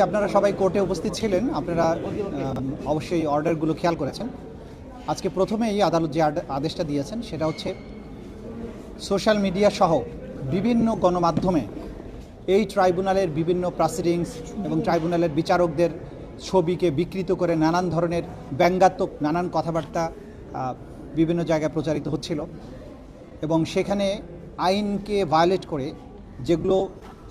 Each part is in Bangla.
আপনারা সবাই কোর্টে উপস্থিত ছিলেন। আপনারা অবশ্যই অর্ডারগুলো খেয়াল করেছেন। আজকে প্রথমেই আদালত যে আদেশটা দিয়েছেন, সেটা হচ্ছে সোশ্যাল মিডিয়া সহ বিভিন্ন গণমাধ্যমে এই ট্রাইব্যুনালের বিভিন্ন প্রসিডিংস এবং ট্রাইব্যুনালের বিচারকদের ছবিকে বিকৃত করে নানান ধরনের ব্যঙ্গাত্মক নানান কথাবার্তা বিভিন্ন জায়গায় প্রচারিত হচ্ছিল। এবং সেখানে আইনকে ভায়োলেট করে যেগুলো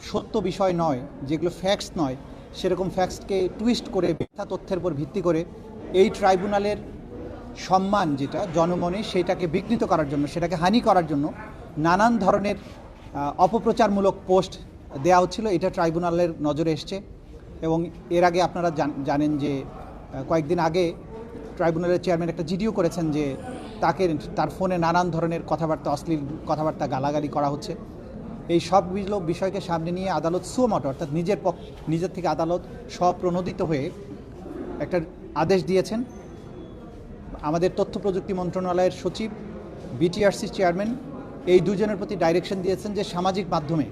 সত্য বিষয় নয়, যেগুলো ফ্যাক্টস নয় সেরকম ফ্যাক্টসকে টুইস্ট করে মিথ্যা তথ্যের উপর ভিত্তি করে এই ট্রাইব্যুনালের সম্মান যেটা জনমনে সেটাকে বিঘ্নিত করার জন্য, সেটাকে হানি করার জন্য নানান ধরনের অপপ্রচারমূলক পোস্ট দেওয়া হচ্ছিল। এটা ট্রাইব্যুনালের নজরে এসছে এবং এর আগে আপনারা জান- জানেন যে কয়েকদিন আগে ট্রাইব্যুনালের চেয়ারম্যান একটা জিডিও করেছেন যে তাকে তার ফোনে নানান ধরনের কথাবার্তা, অশ্লীল কথাবার্তা, গালাগালি করা হচ্ছে। এই সবগুলো বিষয়কে সামনে নিয়ে আদালত সুমট অর্থাৎ নিজের পক্ষ নিজের থেকে আদালত স্বপ্রণোদিত হয়ে একটা আদেশ দিয়েছেন। আমাদের তথ্য প্রযুক্তি মন্ত্রণালয়ের সচিব, বিটিআরসি চেয়ারম্যান, এই দুজনের প্রতি ডাইরেকশন দিয়েছেন যে সামাজিক মাধ্যমে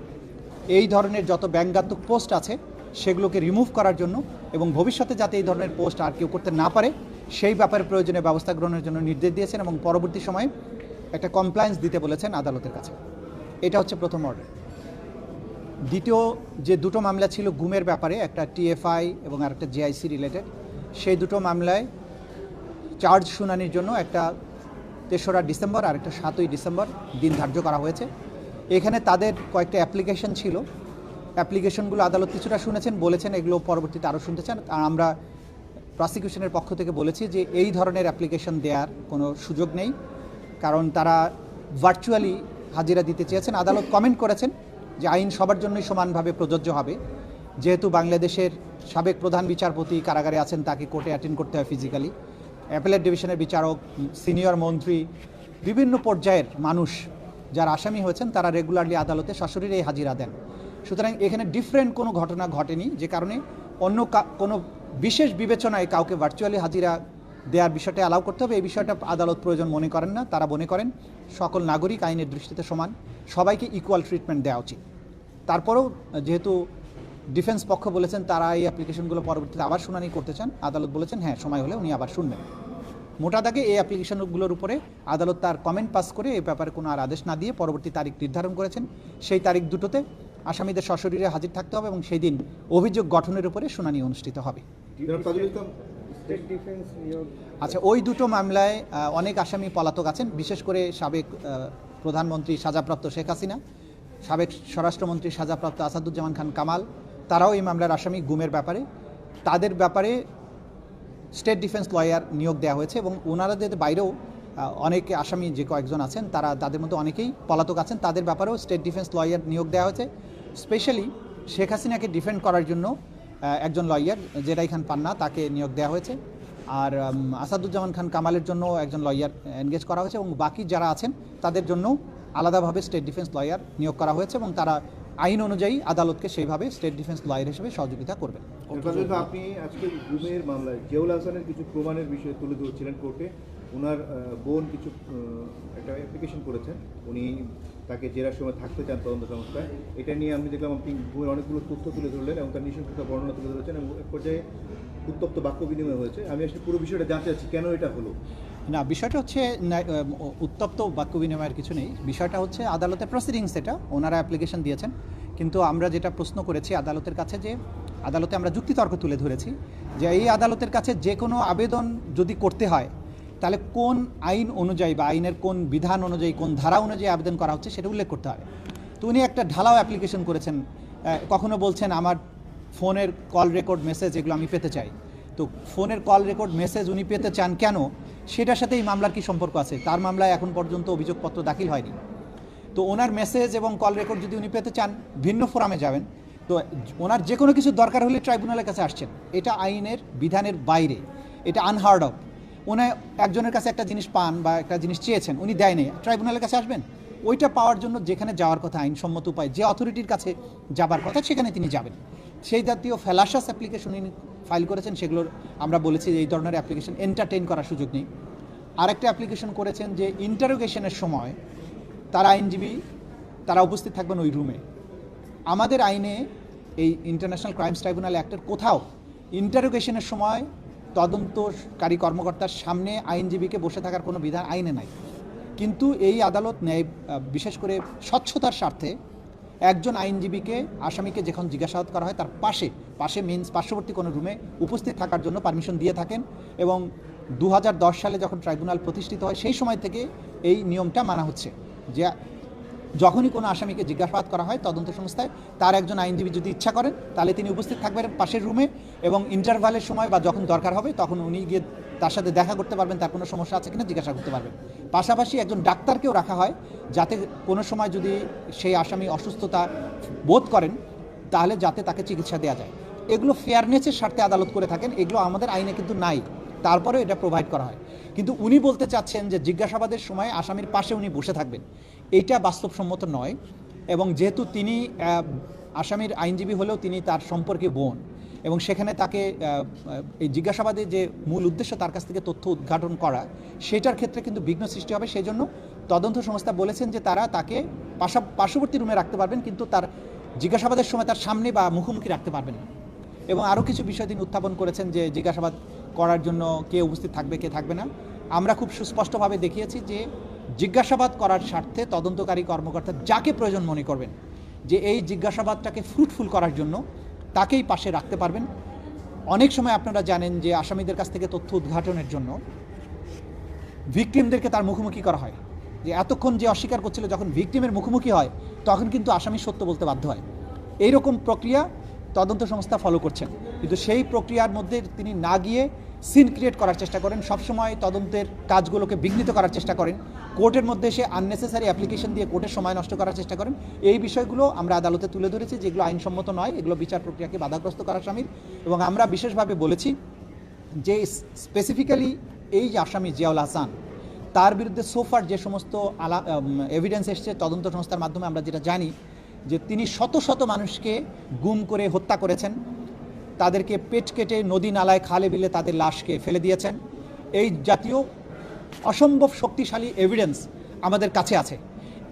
এই ধরনের যত ব্যঙ্গাত্মক পোস্ট আছে, সেগুলোকে রিমুভ করার জন্য এবং ভবিষ্যতে যাতে এই ধরনের পোস্ট আর কেউ করতে না পারে, সেই ব্যাপারে প্রয়োজনীয় ব্যবস্থা গ্রহণের জন্য নির্দেশ দিয়েছেন এবং পরবর্তী সময়ে একটা কমপ্লায়েন্স দিতে বলেছেন আদালতের কাছে। এটা হচ্ছে প্রথম অর্ডার দ্বিতীয় যে দুটো মামলা ছিল গুমের ব্যাপারে, একটা টিএফআই এবং আরেকটা জেআইসি রিলেটেড সেই দুটো মামলায় চার্জ শুনানির জন্য একটা তেসরা ডিসেম্বর আর একটা সাতই ডিসেম্বর দিন ধার্য করা হয়েছে। এখানে তাদের কয়েকটা অ্যাপ্লিকেশন ছিল। অ্যাপ্লিকেশনগুলো আদালত কিছুটা শুনেছেন, বলেছেন, এগুলো পরবর্তীতে আরও শুনতে চান। আর আমরা প্রসিকিউশনের পক্ষ থেকে বলেছি যে এই ধরনের অ্যাপ্লিকেশন দেওয়ার কোনো সুযোগ নেই। কারণ তারা ভার্চুয়ালি হাজিরা দিতে চেয়েছেন। আদালত কমেন্ট করেছেন যে আইন সবার জন্যই সমানভাবে প্রযোজ্য হবে। যেহেতু বাংলাদেশের সাবেক প্রধান বিচারপতি কারাগারে আছেন, তাকে কোর্টে অ্যাটেন্ড করতে হয় ফিজিক্যালি অ্যাপেলেট ডিভিশনের বিচারক সিনিয়র মন্ত্রী, বিভিন্ন পর্যায়ের মানুষ যারা আসামি হয়েছেন, তারা রেগুলারলি আদালতে সশরীরে হাজিরা দেন। সুতরাং এখানে ডিফারেন্ট কোনো ঘটনা ঘটেনি, যে কারণে অন্য কোনো বিশেষ বিবেচনায় কাউকে ভার্চুয়ালি হাজিরা দেওয়ার বিষয়টা অ্যালাউ করতে হবে। এই বিষয়টা আদালত প্রয়োজন মনে করেন না, তারা মনে করেন সকল নাগরিক আইনের দৃষ্টিতে সমান, সবাইকে ইকুয়াল ট্রিটমেন্ট দেওয়া উচিত। তারপরেও যেহেতু ডিফেন্স পক্ষ বলেছেন, তারা এই অ্যাপ্লিকেশনগুলো পরবর্তীতে আবার শুনানি করতে চান, আদালত বলেছেন হ্যাঁ সময় হলে উনি আবার শুনবেন। মোটা দাগে এই অ্যাপ্লিকেশনগুলোর উপরে আদালত তার কমেন্ট পাস করে এই ব্যাপারে কোনো আর আদেশ না দিয়ে পরবর্তী তারিখ নির্ধারণ করেছেন। সেই তারিখ দুটোতে আসামিদের সশরীরে হাজির থাকতে হবে এবং সেই দিন অভিযোগ গঠনের উপরে শুনানি অনুষ্ঠিত হবে। আচ্ছা ওই দুটো মামলায় অনেক আসামি পলাতক আছেন, বিশেষ করে সাবেক প্রধানমন্ত্রী সাজাপ্রাপ্ত শেখ হাসিনা, সাবেক স্বরাষ্ট্রমন্ত্রী সাজাপ্রাপ্ত আসাদুজ্জামান খান কামাল, তারাও এই মামলার আসামি গুমের ব্যাপারে। তাদের ব্যাপারে স্টেট ডিফেন্স লয়ার নিয়োগ দেওয়া হয়েছে এবং ওনারাদের বাইরেও অনেক আসামি যে কয়েকজন আছেন, তারা তাদের মধ্যে অনেকেই পলাতক আছেন। তাদের ব্যাপারেও স্টেট ডিফেন্স লয়ার নিয়োগ দেওয়া হয়েছে। স্পেশালি শেখ হাসিনাকে ডিফেন্ড করার জন্য একজন লয়ার জেরাই খান পান্না তাকে নিয়োগ দেওয়া হয়েছে। আর আসাদুজ্জামান খান কামালের জন্য একজন লয়ার এনগেজ করা হয়েছে এবং বাকি যারা আছেন, তাদের জন্য আলাদাভাবে স্টেট ডিফেন্স লয়ার নিয়োগ করা হয়েছে এবং তারা আইন অনুযায়ী আদালতকে সেইভাবে স্টেট ডিফেন্স লয়ার হিসেবে সহযোগিতা করবেন। আপনি আজকে গুমের মামলায় জিয়াউল হাসানের কিছু প্রমাণের বিষয়ে তুলে ধরছিলেন কোর্টে। ওনার বোন কিছু একটা অ্যাপ্লিকেশন করেছেন। উনি তাকে জেরার সময় থাকতে চান তদন্ত সংস্থায়। এটা নিয়ে আমি দেখলাম আপনি গুমের অনেকগুলো তথ্য তুলে ধরলেন এবং তার নৃশংসতা বর্ণনা তুলে ধরেছেন এবং এক পর্যায়ে উত্তপ্ত বাক্য বিনিময় হয়েছে। আমি আসলে পুরো বিষয়টা জানতে চাচ্ছি, কেন এটা হলো? না, বিষয়টা হচ্ছে উত্তপ্ত বাক্য বিনিময়ের কিছু নেই। বিষয়টা হচ্ছে আদালতের প্রসিডিংস এটা, ওনারা অ্যাপ্লিকেশন দিয়েছেন। কিন্তু আমরা যেটা প্রশ্ন করেছি আদালতের কাছে যে, আদালতে আমরা যুক্তিতর্ক তুলে ধরেছি যে, এই আদালতের কাছে যে কোনো আবেদন যদি করতে হয় তাহলে কোন আইন অনুযায়ী বা আইনের কোন বিধান অনুযায়ী, কোন ধারা অনুযায়ী আবেদন করা হচ্ছে সেটা উল্লেখ করতে হবে। তো উনি একটা ঢালাও অ্যাপ্লিকেশন করেছেন। কখনো বলছেন, আমার ফোনের কল রেকর্ড মেসেজ এগুলো আমি পেতে চাই। তো ফোনের কল রেকর্ড মেসেজ উনি পেতে চান কেন? সেটার সাথে এই মামলার কি সম্পর্ক আছে? তার মামলায় এখন পর্যন্ত অভিযোগপত্র দাখিল হয়নি। তো ওনার মেসেজ এবং কল রেকর্ড যদি উনি পেতে চান, ভিন্ন ফোরামে যাবেন। তো ওনার যে কোনো কিছু দরকার হলে ট্রাইব্যুনালের কাছে আসছেন। এটা আইনের বিধানের বাইরে। এটা আনহার্ড অফ উনি একজনের কাছে একটা জিনিস পান বা একটা জিনিস চেয়েছেন, উনি দেয়নি ট্রাইব্যুনালের কাছে আসবেন। ওইটা পাওয়ার জন্য যেখানে যাওয়ার কথা, আইনসম্মত উপায় যে অথরিটির কাছে যাবার কথা, সেখানে তিনি যাবেন। সেই জাতীয় ফেলাসাস অ্যাপ্লিকেশন উনি ফাইল করেছেন, সেগুলোর আমরা বলেছি যে এই ধরনের অ্যাপ্লিকেশন এন্টারটেইন করার সুযোগ নেই। আরেকটা অ্যাপ্লিকেশন করেছেন যে ইন্টারোগেশনের সময় তারা আইনজীবী, তারা উপস্থিত থাকবেন ওই রুমে আমাদের আইনে এই ইন্টারন্যাশনাল ক্রাইমস ট্রাইব্যুনাল অ্যাক্টের কোথাও ইন্টারোগেশনের সময় তদন্তকারী কর্মকর্তার সামনে আইনজীবীকে বসে থাকার কোনো বিধান আইনে নাই। কিন্তু এই আদালত ন্যায়, বিশেষ করে স্বচ্ছতার স্বার্থে একজন আইনজীবীকে, আসামিকে যখন জিজ্ঞাসাবাদ করা হয়, তার পাশে পাশে মিন্স পার্শ্ববর্তী কোনো রুমে উপস্থিত থাকার জন্য পারমিশন দিয়ে থাকেন এবং দু হাজার দশ সালে যখন ট্রাইব্যুনাল প্রতিষ্ঠিত হয়, সেই সময় থেকে এই নিয়মটা মানা হচ্ছে যে যখনই কোনো আসামিকে জিজ্ঞাসাবাদ করা হয় তদন্ত সংস্থায়, তার একজন আইনজীবী যদি ইচ্ছা করেন, তাহলে তিনি উপস্থিত থাকবেন পাশের রুমে এবং ইন্টারভালের সময় বা যখন দরকার হবে, তখন উনি গিয়ে তার সাথে দেখা করতে পারবেন, তার কোনো সমস্যা আছে কিনা জিজ্ঞাসা করতে পারবেন। পাশাপাশি একজন ডাক্তারকেও রাখা হয়, যাতে কোনো সময় যদি সেই আসামি অসুস্থতা বোধ করেন, তাহলে যাতে তাকে চিকিৎসা দেওয়া যায়। এগুলো ফেয়ারনেসের স্বার্থে আদালত করে থাকেন, এগুলো আমাদের আইনে কিন্তু নাই। তারপরেও এটা প্রোভাইড করা হয়। কিন্তু উনি বলতে চাচ্ছেন যে জিজ্ঞাসাবাদের সময় আসামির পাশে উনি বসে থাকবেন। এইটা বাস্তবসম্মত নয় এবং যেহেতু তিনি আসামির আইনজীবী হলেও তিনি তার সম্পর্কে বোন এবং সেখানে তাকে এই জিজ্ঞাসাবাদে যে মূল উদ্দেশ্য তার কাছ থেকে তথ্য উদ্ঘাটন করা, সেটার ক্ষেত্রে কিন্তু বিঘ্ন সৃষ্টি হবে। সেই জন্য তদন্ত সংস্থা বলেছেন যে তারা তাকে পাশা, পার্শ্ববর্তী রুমে রাখতে পারবেন, কিন্তু তার জিজ্ঞাসাবাদের সময় তার সামনে বা মুখোমুখি রাখতে পারবেন না। এবং আরও কিছু বিষয় তিনি উত্থাপন করেছেন যে জিজ্ঞাসাবাদ করার জন্য কে উপস্থিত থাকবে, কে থাকবে না, আমরা খুব সুস্পষ্টভাবে দেখিয়েছি যে জিজ্ঞাসাবাদ করার স্বার্থে তদন্তকারী কর্মকর্তা যাকে প্রয়োজন মনে করবেন, যে এই জিজ্ঞাসাবাদটাকে ফ্রুটফুল করার জন্য তাকেই পাশে রাখতে পারবেন। অনেক সময় আপনারা জানেন যে আসামিদের কাছ থেকে তথ্য উদ্ঘাটনের জন্য ভিকটিমদেরকে তার মুখোমুখি করা হয়। যে এতক্ষণ যে অস্বীকার করছিল যখন ভিকটিমের মুখোমুখি হয়, তখন কিন্তু আসামি সত্য বলতে বাধ্য হয়। এইরকম প্রক্রিয়া তদন্ত সংস্থা ফলো করছেন। কিন্তু সেই প্রক্রিয়ার মধ্যে তিনি না গিয়ে সিন ক্রিয়েট করার চেষ্টা করেন। সবসময় তদন্তের কাজগুলোকে বিঘ্নিত করার চেষ্টা করেন। কোর্টের মধ্যে সে আননেসেসারি অ্যাপ্লিকেশন দিয়ে কোর্টের সময় নষ্ট করার চেষ্টা করেন। এই বিষয়গুলো আমরা আদালতে তুলে ধরেছি, যেগুলো আইনসম্মত নয়। এগুলো বিচার প্রক্রিয়াকে বাধাগ্রস্ত করার সামিল এবং আমরা বিশেষভাবে বলেছি যে স্পেসিফিক্যালি এই যে আসামি জিয়াউল হাসান, তার বিরুদ্ধে সোফার যে সমস্ত আলা এভিডেন্স এসছে তদন্ত সংস্থার মাধ্যমে, আমরা যেটা জানি যে তিনি শত শত মানুষকে গুম করে হত্যা করেছেন, তাদেরকে পেট কেটে নদী নালায় খালে বিলে তাদের লাশকে ফেলে দিয়েছেন। এই জাতীয় অসম্ভব শক্তিশালী এভিডেন্স আমাদের কাছে আছে।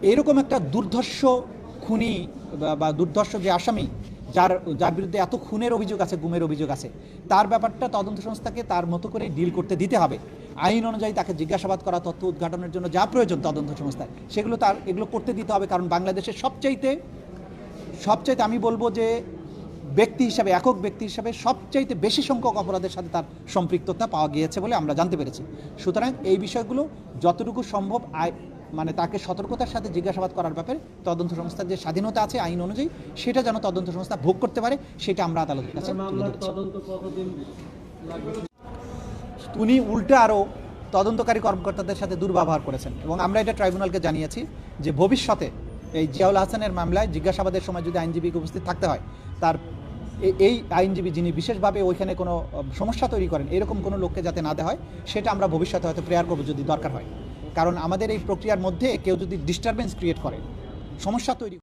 এরকম একটা দুর্ধর্ষ খুনি বা- দুর্ধর্ষ যে আসামি, যার যার বিরুদ্ধে এত খুনের অভিযোগ আছে, গুমের অভিযোগ আছে, তার ব্যাপারটা তদন্ত সংস্থাকে তার মতো করে ডিল করতে দিতে হবে। আইন অনুযায়ী তাকে জিজ্ঞাসাবাদ করা, তথ্য উদ্ঘাটনের জন্য যা প্রয়োজন তদন্ত সংস্থায়, সেগুলো তার, এগুলো করতে দিতে হবে। কারণ বাংলাদেশের সবচাইতে সবচাইতে আমি বলব যে ব্যক্তি হিসাবে একক ব্যক্তি হিসাবে সবচাইতে বেশি সংখ্যক অপরাধের সাথে তার সম্পৃক্ততা পাওয়া গিয়েছে বলে আমরা জানতে পেরেছি। সুতরাং এই বিষয়গুলো যতটুকু সম্ভব আই মানে তাকে সতর্কতার সাথে জিজ্ঞাসাবাদ করার ব্যাপারে তদন্ত সংস্থার যে স্বাধীনতা আছে আইন অনুযায়ী সেটা যেন তদন্ত সংস্থা ভোগ করতে পারে সেটা আমরা আদালতের কাছে তুলে ধরেছি। উনি উল্টে আরও তদন্তকারী কর্মকর্তাদের সাথে দুর্ব্যবহার করেছেন এবং আমরা এটা ট্রাইব্যুনালকে জানিয়েছি যে ভবিষ্যতে এই জিয়াউল হাসানের মামলায় জিজ্ঞাসাবাদের সময় যদি আইনজীবীকে উপস্থিত থাকতে হয়, তার এই আইনজীবী যিনি বিশেষভাবে ওইখানে কোনো সমস্যা তৈরি করেন, এরকম কোনো লোককে যাতে না দেওয়া হয়, সেটা আমরা ভবিষ্যতে হয়তো প্রেয়ার করব যদি দরকার হয়। কারণ আমাদের এই প্রক্রিয়ার মধ্যে কেউ যদি ডিস্টারবেন্স ক্রিয়েট করে, সমস্যা তৈরি